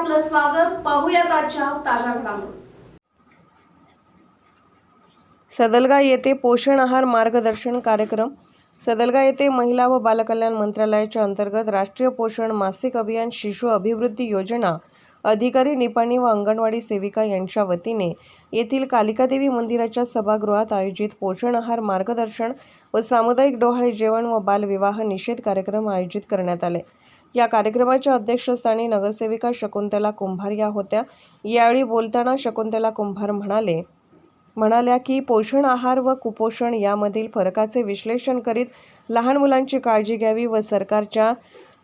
स्वागत पाहूयात आजच्या ताज्या घडामोडी. सदलगा येथे पोषण आहार मार्गदर्शन कार्यक्रम सदलगा येथे महिला व बालकल्याण मंत्रालयाच्या अंतर्गत राष्ट्रीय पोषण मासिक अभियान शिशु अभिवृद्धी योजना अधिकारी निपाणी व अंगणवाडी सेविका यांच्या वतीने येथील कालिकादेवी मंदिराच्या सभागृहात आयोजित पोषण आहार मार्गदर्शन व सामुदायिक डोहाळे जेवण व बालविवाह निषेध कार्यक्रम आयोजित करण्यात आले. या कार्यक्रमाच्या अध्यक्षस्थानी नगरसेविका शकुंतला कुंभार या होत्या. यावेळी बोलताना शकुंतला कुंभार म्हणाले म्हणाल्या की पोषण आहार व कुपोषण यामधील फरकाचे विश्लेषण करीत लहान मुलांची काळजी घ्यावी व सरकारच्या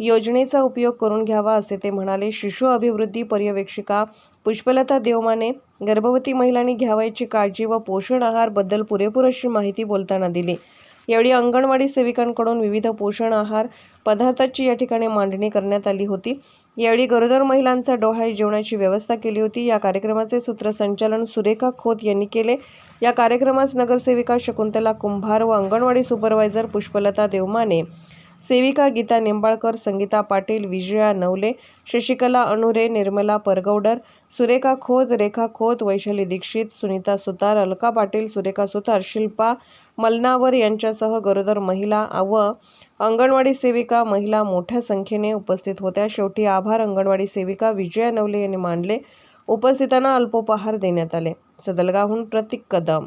योजनेचा उपयोग करून घ्यावा असे ते म्हणाले. शिशु अभिवृद्धी पर्यवेक्षिका पुष्पलता देवमाने गर्भवती महिलांनी घ्यावयाची काळजी व पोषण आहारबद्दल पुरेपूर अशी माहिती बोलताना दिली. यावेळी अंगणवाडी सेविकांकडून विविध पोषण आहार पदार्थाची या ठिकाणी मांडणी करण्यात आली होती. यावेळी गरोदर महिलांचा डोहाळी जेवणाची व्यवस्था केली होती. या कार्यक्रमाचे सूत्रसंचालन सुरेखा खोत यांनी केले. या कार्यक्रमास नगरसेविका शकुंतला कुंभार व अंगणवाडी सुपरवायझर पुष्पलता देवमाने सेविका गीता निंबाळकर संगीता पाटील विजया नवले शशिकला अनुरे निर्मला परगौडर सुरेखा खोत रेखा खोत वैशाली दीक्षित सुनीता सुतार अलका पाटील सुरेखा सुतार शिल्पा मलनावर यांच्यासह गरोदर महिला व अंगणवाडी सेविका महिला मोठ्या संख्येने उपस्थित होत्या. शेवटी आभार अंगणवाडी सेविका विजया नवले यांनी मानले. उपस्थितांना अल्पोपहार देण्यात आले. सदलगाहून प्रतीक कदम